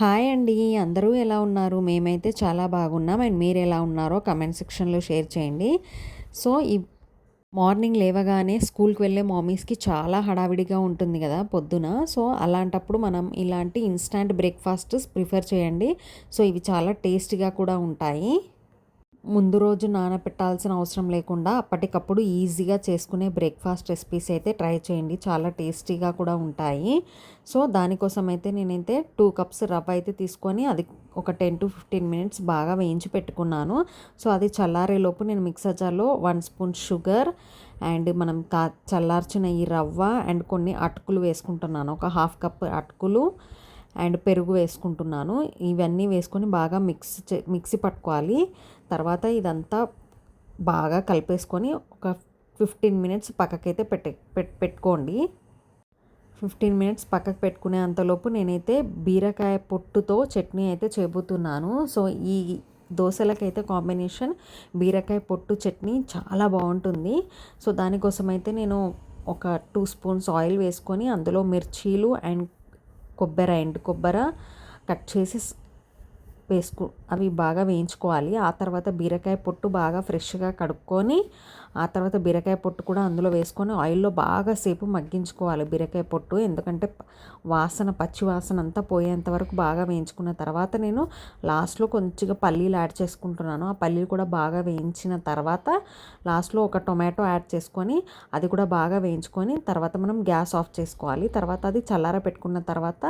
Hi అండి. అందరూ ఎలా ఉన్నారు? మేమైతే చాలా బాగున్నాం. అండ్ మీరు ఎలా ఉన్నారో కమెంట్ సెక్షన్లో షేర్ చేయండి. సో ఈ మార్నింగ్ లేవగానే స్కూల్కి వెళ్ళే మామీస్కి చాలా హడావిడిగా ఉంటుంది కదా పొద్దున. సో అలాంటప్పుడు మనం ఇలాంటి ఇన్స్టాంట్ బ్రేక్ఫాస్ట్ ప్రిఫర్ చేయండి. సో ఇవి చాలా టేస్టీగా కూడా ఉంటాయి. ముందు రోజు నానబెట్టాల్సిన అవసరం లేకుండా అప్పటికప్పుడు ఈజీగా చేసుకునే బ్రేక్ఫాస్ట్ రెసిపీస్ అయితే ట్రై చేయండి. చాలా టేస్టీగా కూడా ఉంటాయి. సో దానికోసం అయితే నేనైతే టూ కప్స్ రవ్వ అయితే తీసుకొని అది ఒక టెన్ టు ఫిఫ్టీన్ మినిట్స్ బాగా వేయించి పెట్టుకున్నాను. సో అది చల్లారేలోపు నేను మిక్సర్ జార్లో వన్ స్పూన్ షుగర్ అండ్ మనం కా చల్లార్చిన ఈ రవ్వ అండ్ కొన్ని అటుకులు వేసుకుంటున్నాను. ఒక హాఫ్ కప్ అటుకులు అండ్ పెరుగు వేసుకుంటున్నాను. ఇవన్నీ వేసుకొని బాగా మిక్స్ మిక్సీ పట్టుకోవాలి. తర్వాత ఇదంతా బాగా కలిపేసుకొని ఒక ఫిఫ్టీన్ మినిట్స్ పక్కకైతే పెట్టే పెట్టుకోండి. ఫిఫ్టీన్ మినిట్స్ పక్కకు పెట్టుకునే అంతలోపు నేనైతే బీరకాయ పొట్టుతో చట్నీ అయితే చేయబోతున్నాను సో ఈ దోశలకైతే కాంబినేషన్ బీరకాయ పొట్టు చట్నీ చాలా బాగుంటుంది. సో దానికోసం అయితే నేను ఒక టూ స్పూన్స్ ఆయిల్ వేసుకొని అందులో మిర్చీలు అండ్ కొబ్బరి ఎండు కొబ్బరి కట్ చేసి వేసుకు అవి బాగా వేయించుకోవాలి. ఆ తర్వాత బీరకాయ పొట్టు బాగా ఫ్రెష్గా కడుక్కొని ఆ తర్వాత బీరకాయ పొట్టు కూడా అందులో వేసుకొని ఆయిల్లో బాగా సేపు మగ్గించుకోవాలి బీరకాయ పొట్టు. ఎందుకంటే వాసన పచ్చి వాసన అంతా పోయేంత వరకు బాగా వేయించుకున్న తర్వాత నేను లాస్ట్లో కొంచెంగా పల్లీలు యాడ్ చేసుకుంటున్నాను. ఆ పల్లీలు కూడా బాగా వేయించిన తర్వాత లాస్ట్లో ఒక టొమాటో యాడ్ చేసుకొని అది కూడా బాగా వేయించుకొని తర్వాత మనం గ్యాస్ ఆఫ్ చేసుకోవాలి. తర్వాత అది చల్లార పెట్టుకున్న తర్వాత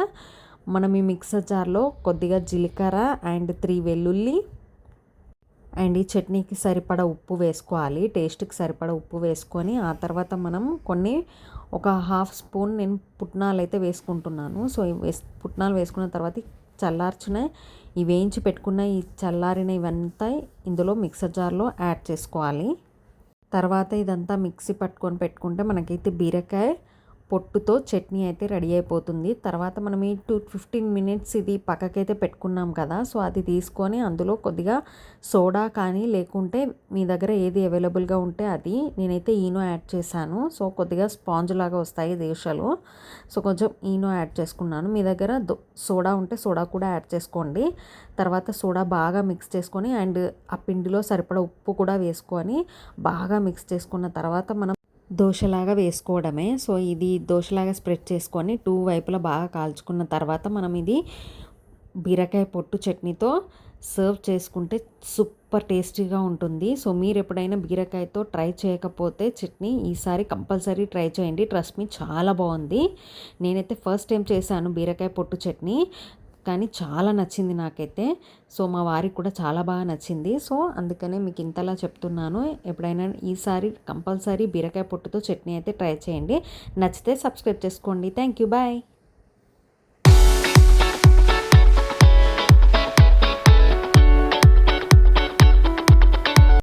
మనం ఈ మిక్సర్ జార్లో కొద్దిగా జీలకర్ర అండ్ త్రీ వెల్లుల్లి అండ్ ఈ చట్నీకి సరిపడ ఉప్పు వేసుకోవాలి. టేస్ట్కి సరిపడ ఉప్పు వేసుకొని ఆ తర్వాత మనం కొన్ని ఒక హాఫ్ స్పూన్ నేను పుట్నాలు అయితే వేసుకుంటున్నాను. సో వేస్ పుట్నాలు వేసుకున్న తర్వాత చల్లార్చిన ఈ వేయించి పెట్టుకున్న ఈ చల్లారిన ఇవంతా ఇందులో మిక్సర్ జార్లో యాడ్ చేసుకోవాలి. తర్వాత ఇదంతా మిక్సీ పట్టుకొని పెట్టుకుంటే మనకైతే బీరకాయ పొట్టుతో చట్నీ అయితే రెడీ అయిపోతుంది. తర్వాత మనం ఈ టూ ఫిఫ్టీన్ మినిట్స్ ఇది పక్కకైతే పెట్టుకున్నాం కదా సో అది తీసుకొని అందులో కొద్దిగా సోడా కానీ లేకుంటే మీ దగ్గర ఏది అవైలబుల్గా ఉంటే అది నేనైతే ఈనో యాడ్ చేశాను. సో కొద్దిగా స్పాంజ్ లాగా వస్తాయి దేశాలు. సో కొంచెం ఈనో యాడ్ చేసుకున్నాను. మీ దగ్గర సోడా ఉంటే సోడా కూడా యాడ్ చేసుకోండి. తర్వాత సోడా బాగా మిక్స్ చేసుకొని అండ్ ఆ పిండిలో సరిపడా ఉప్పు కూడా వేసుకొని బాగా మిక్స్ చేసుకున్న తర్వాత మనం దోశలాగా వేసుకోవడమే. సో ఇది దోశలాగా స్ప్రెడ్ చేసుకొని టూ వైపులా బాగా కాల్చుకున్న తర్వాత మనం ఇది బీరకాయ పొట్టు చట్నీతో సర్వ్ చేసుకుంటే సూపర్ టేస్టీగా ఉంటుంది. సో మీరు ఎప్పుడైనా బీరకాయతో ట్రై చేయకపోతే చట్నీ ఈసారి కంపల్సరీ ట్రై చేయండి. ట్రస్ట్ మీ చాలా బాగుంది. నేనైతే ఫస్ట్ టైం చేశాను బీరకాయ పొట్టు చట్నీ. కానీ చాలా నచ్చింది నాకైతే. సో మా వారికి కూడా చాలా బాగా నచ్చింది. సో అందుకనే మీకు ఇంతలా చెప్తున్నాను. ఎప్పుడైనా ఈసారి కంపల్సరీ బీరకాయ పొట్టుతో చట్నీ అయితే ట్రై చేయండి. నచ్చితే సబ్స్క్రైబ్ చేసుకోండి. Thank you. బాయ్.